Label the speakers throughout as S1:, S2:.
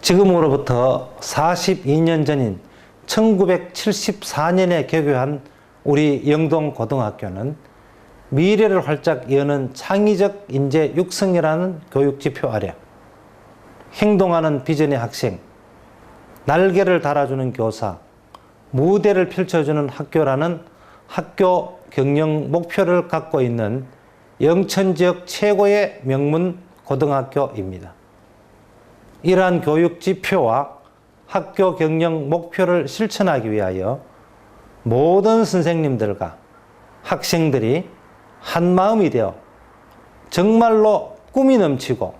S1: 지금으로부터 42년 전인 1974년에 개교한 우리 영동고등학교는 미래를 활짝 여는 창의적 인재 육성이라는 교육 지표 아래 행동하는 비전의 학생, 날개를 달아주는 교사, 무대를 펼쳐주는 학교라는 학교 경영 목표를 갖고 있는 영천 지역 최고의 명문 고등학교입니다. 이러한 교육 지표와 학교 경영 목표를 실천하기 위하여 모든 선생님들과 학생들이 한 마음이 되어 정말로 꿈이 넘치고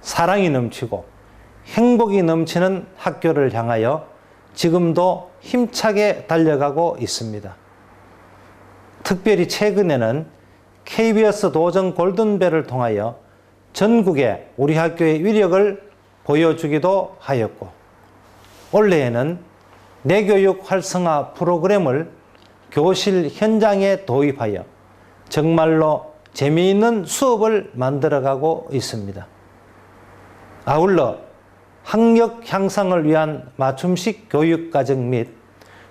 S1: 사랑이 넘치고 행복이 넘치는 학교를 향하여 지금도 힘차게 달려가고 있습니다. 특별히 최근에는 KBS 도전 골든벨을 통하여 전국에 우리 학교의 위력을 보여주기도 하였고, 올해에는 내교육 활성화 프로그램을 교실 현장에 도입하여 정말로 재미있는 수업을 만들어가고 있습니다. 아울러 학력 향상을 위한 맞춤식 교육 과정 및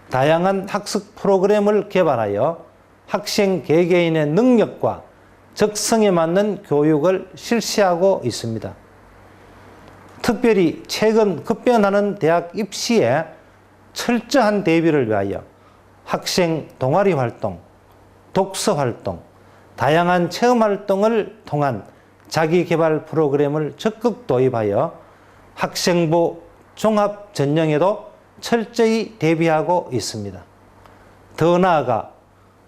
S1: 다양한 학습 프로그램을 개발하여 학생 개개인의 능력과 적성에 맞는 교육을 실시하고 있습니다. 특별히 최근 급변하는 대학 입시에 철저한 대비를 위하여 학생 동아리 활동, 독서 활동, 다양한 체험 활동을 통한 자기 개발 프로그램을 적극 도입하여 학생부 종합 전형에도 철저히 대비하고 있습니다. 더 나아가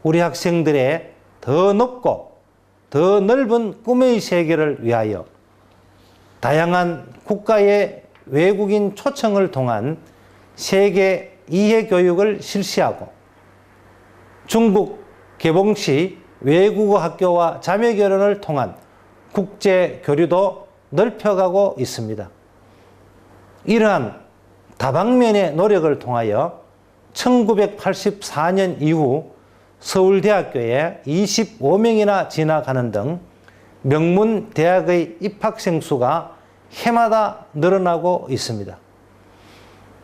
S1: 우리 학생들의 더 높고 더 넓은 꿈의 세계를 위하여 다양한 국가의 외국인 초청을 통한 세계 이해 교육을 실시하고 중국 개봉시 외국어 학교와 자매 결혼을 통한 국제 교류도 넓혀가고 있습니다. 이러한 다방면의 노력을 통하여 1984년 이후 서울대학교에 25명이나 진학하는 등 명문 대학의 입학생 수가 해마다 늘어나고 있습니다.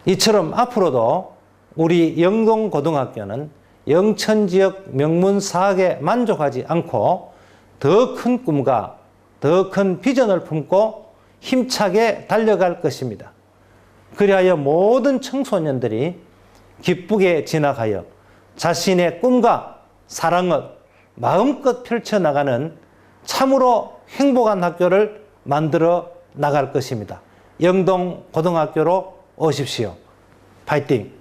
S1: 이처럼 앞으로도 우리 영동고등학교는 영천 지역 명문 사학에 만족하지 않고 더 큰 꿈과 더 큰 비전을 품고 힘차게 달려갈 것입니다. 그리하여 모든 청소년들이 기쁘게 진학하여 자신의 꿈과 사랑을 마음껏 펼쳐나가는 참으로 행복한 학교를 만들어 나갈 것입니다. 영동 고등학교로 오십시오. 파이팅!